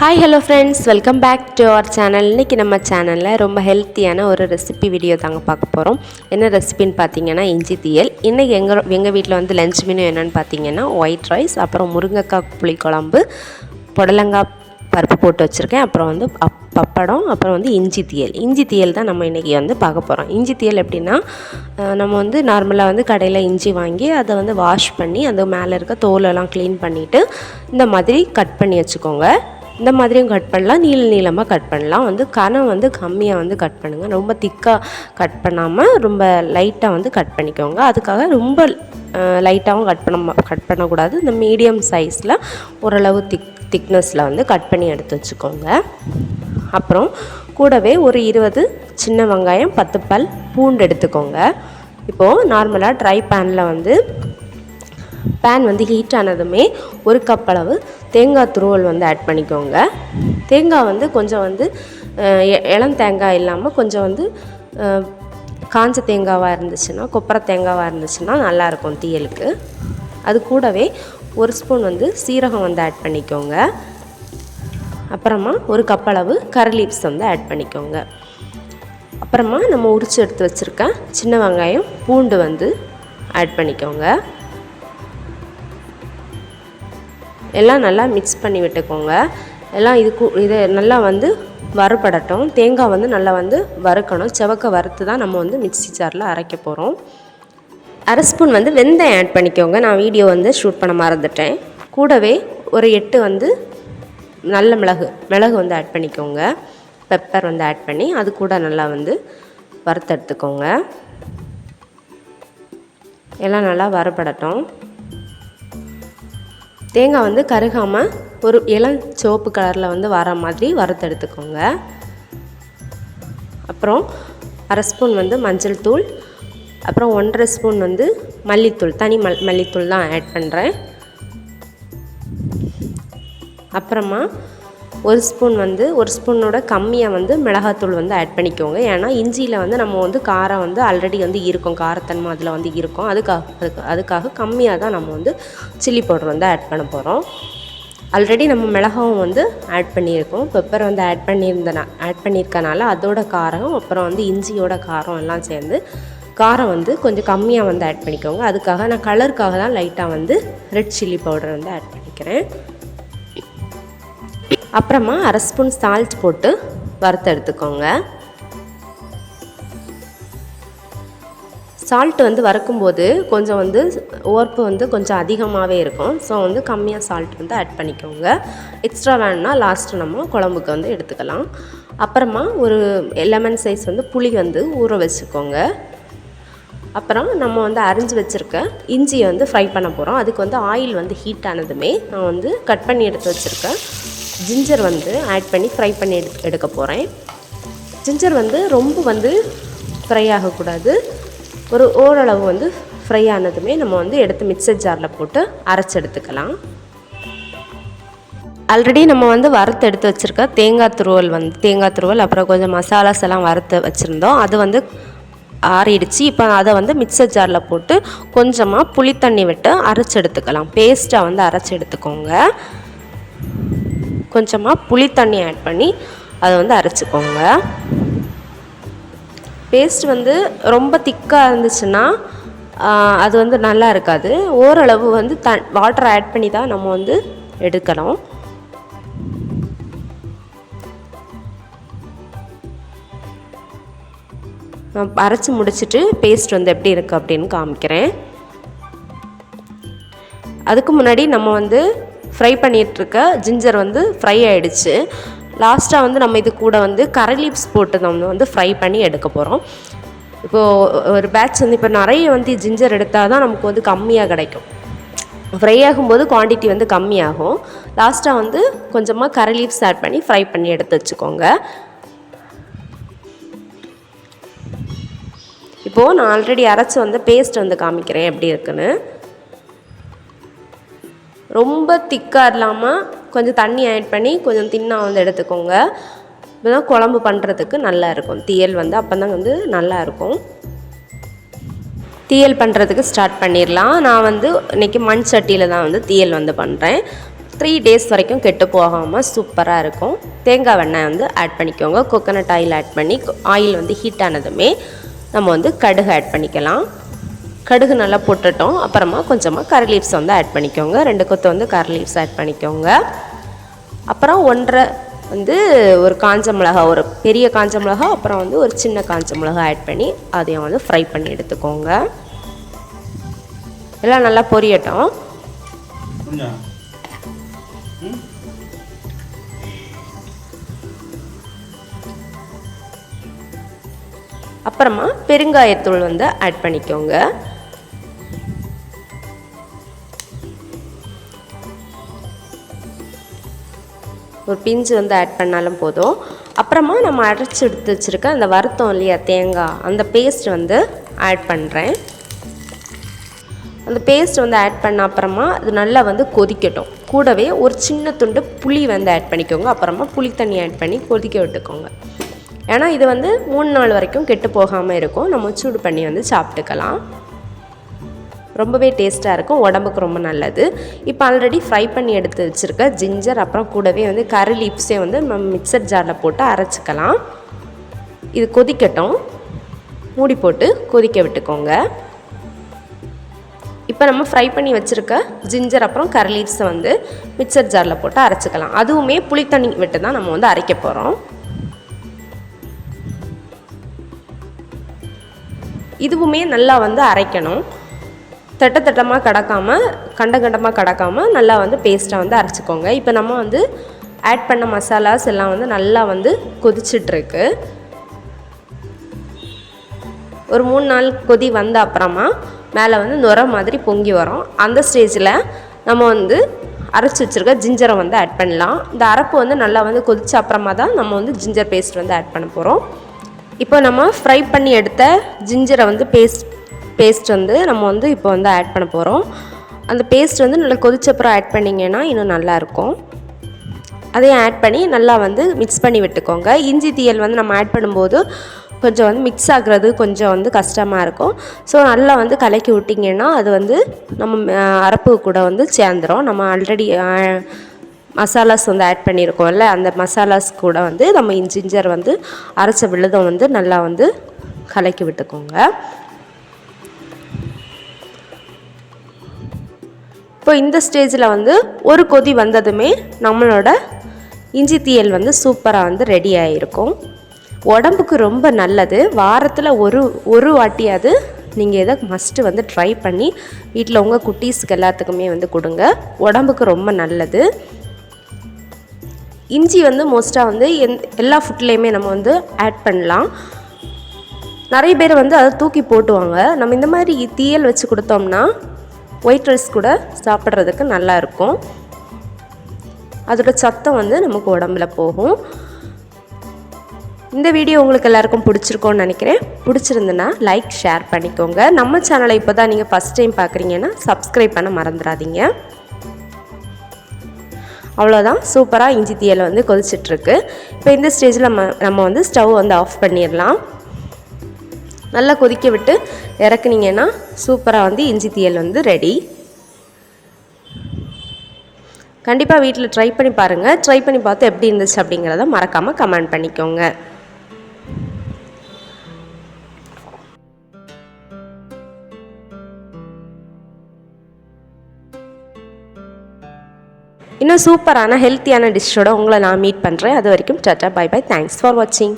Hi hello friends welcome back to our channel இன்றைக்கி நம்ம சேனலில் ரொம்ப ஹெல்த்தியான ஒரு ரெசிபி வீடியோ தாங்க பார்க்க போகிறோம் என்ன ரெசிபின்னு பார்த்தீங்கன்னா இஞ்சி தீயல். இன்றைக்கி எங்கள் எங்கள் வீட்டில் வந்து லஞ்ச் மெனு என்னென்னு பார்த்தீங்கன்னா ஒயிட் ரைஸ் அப்புறம் முருங்கைக்காய் புளிக்குழம்பு புடலங்காய் பருப்பு போட்டு வச்சுருக்கேன். அப்புறம் வந்து அப் பப்படம் அப்புறம் வந்து இஞ்சி தீயல். இஞ்சி தீயல் தான் நம்ம இன்றைக்கி வந்து பார்க்க போகிறோம் இஞ்சி தீயல் எப்படின்னா நம்ம வந்து நார்மலாக வந்து கடையில் இஞ்சி வாங்கி அதை வந்து வாஷ் பண்ணி அது மேலே இருக்க தோலெல்லாம் க்ளீன் பண்ணிவிட்டு இந்த மாதிரி கட் பண்ணி வச்சுக்கோங்க. இந்த மாதிரியும் கட் பண்ணலாம். நீள நீளமாக கட் பண்ணலாம். வந்து கனம் வந்து கம்மியாக வந்து கட் பண்ணுங்கள் ரொம்ப திக்காக கட் பண்ணாமல் ரொம்ப லைட்டாக வந்து கட் பண்ணிக்கோங்க. அதுக்காக ரொம்ப லைட்டாகவும் கட் பண்ண கட் பண்ணக்கூடாது. இந்த மீடியம் சைஸில் ஓரளவு திக் திக்னஸில் வந்து கட் பண்ணி எடுத்து வச்சுக்கோங்க. அப்புறம் கூடவே ஒரு இருபது சின்ன வெங்காயம் பத்து பல் பூண்டு எடுத்துக்கோங்க. இப்போது நார்மலாக ட்ரை பேனில் வந்து பேன் வந்து ஹீட் ஆனதுமே ஒரு கப் அளவு தேங்காய் துருவல் வந்து ஆட் பண்ணிக்கோங்க. தேங்காய் வந்து கொஞ்சம் வந்து எ- இளம் தேங்காய் இல்லாமல் கொஞ்சம் வந்து காஞ்ச தேங்காவாக இருந்துச்சுன்னா கொப்பரை தேங்காவாக இருந்துச்சுன்னா நல்லாயிருக்கும் தீயலுக்கு. அது கூடவே ஒரு ஸ்பூன் வந்து சீரகம் வந்து ஆட் பண்ணிக்கோங்க. அப்புறமா ஒரு கப் அளவு கரி வந்து ஆட் பண்ணிக்கோங்க. அப்புறமா நம்ம உரிச்சு எடுத்து வச்சுருக்க சின்ன வெங்காயம் பூண்டு வந்து ஆட் பண்ணிக்கோங்க. எல்லாம் நல்லா மிக்ஸ் பண்ணி விட்டுக்கோங்க. எல்லாம் இது கூ- இது நல்லா வந்து வறுபடட்டும். தேங்காய் வந்து நல்லா வந்து வறுக்கணும். செவக்க வறுத்து தான் நம்ம வந்து மிக்ஸி ஜாரில் அரைக்க போகிறோம் அரை ஸ்பூன் வந்து வெந்தயம் ஆட் பண்ணிக்கோங்க. நான் வீடியோ வந்து ஷூட் பண்ண மறந்துட்டேன். கூடவே ஒரு எட்டு வந்து நல்ல மிளகு மிளகு வந்து ஆட் பண்ணிக்கோங்க. பெப்பர் வந்து ஆட் பண்ணி அது கூட நல்லா வந்து வறுத்தெடுத்துக்கோங்க எல்லாம் நல்லா வறுபடட்டும். தேங்காய் வந்து கருகாமல் ஒரு இளம் சிவப்பு கலரில் வந்து வர மாதிரி வறுத்தெடுத்துக்கோங்க அப்புறம் அரை ஸ்பூன் வந்து மஞ்சள் தூள் அப்புறம் ஒன்றரை ஸ்பூன் வந்து மல்லித்தூள் தனி மல் மல்லித்தூள் தான் ஆட் பண்ணுறேன் அப்புறமா ஒரு ஸ்பூன் வந்து ஒரு ஸ்பூனோட கம்மியாக வந்து மிளகாத்தூள் வந்து ஆட் பண்ணிக்கோங்க. ஏன்னா இஞ்சியில் வந்து நம்ம வந்து காரம் வந்து ஆல்ரெடி வந்து இருக்கும். காரத்தன்மை அதில் வந்து இருக்கும். அதுக்காக அதுக்கு அதுக்காக கம்மியாக தான் நம்ம வந்து சில்லி பவுடர் வந்து ஆட் பண்ண போகிறோம் ஆல்ரெடி நம்ம மிளகாவும் வந்து ஆட் பண்ணியிருக்கோம். பெப்பர் வந்து ஆட் பண்ணியிருந்தனா ஆட் பண்ணியிருக்கனால அதோட காரம் அப்புறம் வந்து இஞ்சியோட காரம் எல்லாம் சேர்ந்து காரம் வந்து கொஞ்சம் கம்மியாக வந்து ஆட் பண்ணிக்கோங்க. அதுக்காக நான் கலருக்காக தான் லைட்டாக வந்து ரெட் சில்லி பவுடர் வந்து ஆட் பண்ணிக்கிறேன். அப்புறமா அரை ஸ்பூன் சால்ட் போட்டு வறுத்து எடுத்துக்கோங்க. சால்ட் வந்து வறுக்கும்போது கொஞ்சம் வந்து ஓர்ப்பு வந்து கொஞ்சம் அதிகமாகவே இருக்கும். ஸோ வந்து கம்மியாக சால்ட் வந்து ஆட் பண்ணிக்கோங்க. எக்ஸ்ட்ரா வேணும்னா லாஸ்ட்டு நம்ம குழம்புக்கு வந்து எடுத்துக்கலாம். அப்புறமா ஒரு லெமன் சைஸ் வந்து புளி வந்து ஊற வச்சுக்கோங்க. அப்புறம் நம்ம வந்து அரிஞ்சு வச்சுருக்க இஞ்சியை வந்து ஃப்ரை பண்ண போகிறோம் அதுக்கு வந்து ஆயில் வந்து ஹீட் ஆனதுமே நான் வந்து கட் பண்ணி எடுத்து வச்சுருக்கேன். ஜிஞ்சர் வந்து ஆட் பண்ணி ஃப்ரை பண்ணி எடு எடுக்க போகிறேன் ஜிஞ்சர் வந்து ரொம்ப வந்து ஃப்ரை ஆகக்கூடாது. ஒரு ஓரளவு வந்து ஃப்ரை ஆனதுமே நம்ம வந்து எடுத்து மிக்சர் ஜாரில் போட்டு அரைச்சி எடுத்துக்கலாம். ஆல்ரெடி நம்ம வந்து வறுத்து எடுத்து வச்சுருக்க தேங்காய் துருவல் வந்து தேங்காய் துருவல் அப்புறம் கொஞ்சம் மசாலாஸ் எல்லாம் வறுத்து வச்சுருந்தோம். அது வந்து ஆறிடுச்சு. இப்போ அதை வந்து மிக்சர் ஜாரில் போட்டு கொஞ்சமாக புளித்தண்ணி விட்டு அரைச்சி எடுத்துக்கலாம். பேஸ்ட்டாக வந்து அரைச்சி எடுத்துக்கோங்க. கொஞ்சமாக புளி தண்ணி ஆட் பண்ணி அதை வந்து அரைச்சிக்கோங்க. பேஸ்ட் வந்து ரொம்ப திக்காக இருந்துச்சுன்னா அது வந்து நல்லா இருக்காது. ஓரளவு வந்து த வாட்டர் ஆட் பண்ணி தான் நம்ம வந்து எடுக்கணும். அரைச்சி முடிச்சிட்டு பேஸ்ட் வந்து எப்படி இருக்குது அப்படின்னு காமிக்கிறேன். அதுக்கு முன்னாடி நம்ம வந்து ஃப்ரை பண்ணிகிட்ருக்க ஜிஞ்சர் வந்து ஃப்ரை ஆகிடுச்சு லாஸ்ட்டாக வந்து நம்ம இது கூட வந்து கரை லீப்ஸ் போட்டு நம்ம வந்து ஃப்ரை பண்ணி எடுக்க போகிறோம் இப்போது ஒரு பேட்ச் வந்து இப்போ நிறைய வந்து ஜிஞ்சர் எடுத்தால் தான் நமக்கு வந்து கம்மியாக கிடைக்கும். ஃப்ரை ஆகும்போது குவாண்டிட்டி வந்து கம்மியாகும். லாஸ்ட்டாக வந்து கொஞ்சமாக கரை லீவ்ஸ் ஆட் பண்ணி ஃப்ரை பண்ணி எடுத்து வச்சுக்கோங்க. இப்போது நான் ஆல்ரெடி அரைச்சி வந்து பேஸ்ட் வந்து காமிக்கிறேன் எப்படி இருக்குன்னு. ரொம்ப திக்காக இல்லாமல் கொஞ்சம் தண்ணி ஆட் பண்ணி கொஞ்சம் தின்னாக வந்து எடுத்துக்கோங்க. இப்போதான் குழம்பு பண்ணுறதுக்கு நல்லா இருக்கும். தீயல் வந்து அப்போ தான் வந்து நல்லா இருக்கும். தீயல் பண்ணுறதுக்கு ஸ்டார்ட் பண்ணிடலாம் நான் வந்து இன்றைக்கி மண் சட்டியில் தான் வந்து தீயல் வந்து பண்ணுறேன் த்ரீ டேஸ் வரைக்கும் கெட்டு போகாமல் சூப்பராக இருக்கும். தேங்காய் வெண்ணெய் வந்து ஆட் பண்ணிக்கோங்க. கோகோனட் ஆயில் ஆட் பண்ணி ஆயில் வந்து ஹீட் ஆனதுமே நம்ம வந்து கடுகு ஆட் பண்ணிக்கலாம். கடுகு நல்லா போட்டுட்டோம். அப்புறமா கொஞ்சமாக கரி லீவ்ஸ் வந்து ஆட் பண்ணிக்கோங்க. ரெண்டு கொத்து வந்து கரி லீவ்ஸ் ஆட் பண்ணிக்கோங்க. அப்புறம் ஒன்றரை வந்து ஒரு காஞ்ச மிளகா ஒரு பெரிய காஞ்ச மிளகா அப்புறம் வந்து ஒரு சின்ன காஞ்ச மிளகா ஆட் பண்ணி அதையும் வந்து ஃப்ரை பண்ணி எடுத்துக்கோங்க. எல்லாம் நல்லா பொரியட்டும். அப்புறமா பெருங்காயத்தூள் வந்து ஆட் பண்ணிக்கோங்க. ஒரு பிஞ்சு வந்து ஆட் பண்ணாலும் போதும். அப்புறமா நம்ம அரைச்சி எடுத்து வச்சுருக்க அந்த வருத்தம் இல்லையா தேங்காய் அந்த பேஸ்ட் வந்து ஆட் பண்ணுறேன் அந்த பேஸ்ட் வந்து ஆட் பண்ண அப்புறமா அது நல்லா வந்து கொதிக்கட்டும். கூடவே ஒரு சின்ன துண்டு புளி வந்து ஆட் பண்ணிக்கோங்க. அப்புறமா புளி தண்ணி ஆட் பண்ணி கொதிக்க விட்டுக்கோங்க. ஏன்னா இது வந்து மூணு நாள் வரைக்கும் கெட்டு போகாமல் இருக்கும். நம்ம சூடு பண்ணி வந்து சாப்பிட்டுக்கலாம். ரொம்பவே டேஸ்ட்டாக இருக்கும் உடம்புக்கு ரொம்ப நல்லது. இப்போ ஆல்ரெடி ஃப்ரை பண்ணி எடுத்து வச்சுருக்க ஜிஞ்சர் அப்புறம் கூடவே வந்து கறி லீப்ஸே வந்து நம்ம மிக்சர் ஜாரில் போட்டு அரைச்சிக்கலாம். இது கொதிக்கட்டும். மூடி போட்டு கொதிக்க விட்டுக்கோங்க. இப்போ நம்ம ஃப்ரை பண்ணி வச்சுருக்க ஜிஞ்சர் அப்புறம் கறி லீவ்ஸை வந்து மிக்சர் ஜாரில் போட்டு அரைச்சிக்கலாம். அதுவுமே புளித்தண்ணி விட்டு தான் நம்ம வந்து அரைக்க போகிறோம் இதுவுமே நல்லா வந்து அரைக்கணும். தட்ட தட்டமாக கடக்காமல் கண்ட கண்டமாக கடக்காமல் நல்லா வந்து பேஸ்ட்டாக வந்து அரைச்சிக்கோங்க. இப்போ நம்ம வந்து ஆட் பண்ண மசாலாஸ் எல்லாம் வந்து நல்லா வந்து கொதிச்சிட்ருக்கு. ஒரு மூணு நாள் கொதி வந்த அப்புறமா மேலே வந்து நுர மாதிரி பொங்கி வரும். அந்த ஸ்டேஜில் நம்ம வந்து அரைச்சி வச்சுருக்க ஜிஞ்சரை வந்து ஆட் பண்ணலாம். இந்த அரைப்பு வந்து நல்லா வந்து கொதிச்ச அப்புறமா தான் நம்ம வந்து ஜிஞ்சர் பேஸ்ட் வந்து ஆட் பண்ண போகிறோம் இப்போ நம்ம ஃப்ரை பண்ணி எடுத்த ஜிஞ்சரை வந்து பேஸ்ட் பேஸ்ட் வந்து நம்ம வந்து இப்போ வந்து ஆட் பண்ண போகிறோம் அந்த பேஸ்ட் வந்து நல்லா கொதிச்சப்புறம் ஆட் பண்ணிங்கன்னா இன்னும் நல்லாயிருக்கும் அதையும் ஆட் பண்ணி நல்லா வந்து மிக்ஸ் பண்ணி விட்டுக்கோங்க. இஞ்சி தீயல் வந்து நம்ம ஆட் பண்ணும்போது கொஞ்சம் வந்து மிக்ஸ் ஆகுறது கொஞ்சம் வந்து கஷ்டமாக இருக்கும். ஸோ நல்லா வந்து கலக்கி விட்டிங்கன்னா அது வந்து நம்ம அரப்பு கூட வந்து சேர்ந்துடும் நம்ம ஆல்ரெடி மசாலாஸ் வந்து ஆட் பண்ணியிருக்கோம்ல அந்த மசாலாஸ் கூட வந்து நம்ம இஞ்சிஞ்சர் வந்து அரைச்ச விழுதம் வந்து நல்லா வந்து கலக்கி விட்டுக்கோங்க. இப்போ இந்த ஸ்டேஜில் வந்து ஒரு கொதி வந்ததுமே நம்மளோட இஞ்சி தீயல் வந்து சூப்பராக வந்து ரெடி ஆகிருக்கும் உடம்புக்கு ரொம்ப நல்லது. வாரத்தில் ஒரு ஒரு வாட்டியாவது நீங்கள் இதை மஸ்ட்டு வந்து ட்ரை பண்ணி வீட்டில் உங்கள் குட்டீஸுக்கு எல்லாத்துக்குமே வந்து கொடுங்க. உடம்புக்கு ரொம்ப நல்லது. இஞ்சி வந்து மோஸ்ட்டாக வந்து எந் எல்லா ஃபுட்லேயுமே நம்ம வந்து ஆட் பண்ணலாம். நிறைய பேர் வந்து அதை தூக்கி போட்டுவாங்க. நம்ம இந்த மாதிரி தீயல் வச்சு கொடுத்தோம்னா ஒயிட் ரைஸ் கூட சாப்பிட்றதுக்கு நல்லாயிருக்கும் அதோட சத்தம் வந்து நமக்கு உடம்புல போகும். இந்த வீடியோ உங்களுக்கு எல்லாருக்கும் பிடிச்சிருக்கோன்னு நினைக்கிறேன். பிடிச்சிருந்துன்னா லைக் ஷேர் பண்ணிக்கோங்க. நம்ம சேனலை இப்போ தான் நீங்கள் ஃபஸ்ட் டைம் பார்க்குறீங்கன்னா சப்ஸ்கிரைப் பண்ண மறந்துடாதீங்க. அவ்வளோதான் சூப்பராக இஞ்சி தீயலை வந்து கொதிச்சிட்ருக்கு. இப்போ இந்த ஸ்டேஜில் நம்ம நம்ம வந்து ஸ்டவ் வந்து ஆஃப் பண்ணிடலாம். நல்லா கொதிக்க விட்டு இறக்குனீங்கன்னா சூப்பராக வந்து இஞ்சி தீயல் வந்து ரெடி கண்டிப்பாக வீட்டில் ட்ரை பண்ணி பாருங்கள் ட்ரை பண்ணி பார்த்து எப்படி இருந்துச்சு அப்படிங்கிறத மறக்காமல் கமெண்ட் பண்ணிக்கோங்க. இன்னும் சூப்பரான ஹெல்த்தியான டிஷ்ஷோட உங்களை நான் மீட் பண்ணுறேன் அது வரைக்கும் tata bye bye thanks for வாட்சிங்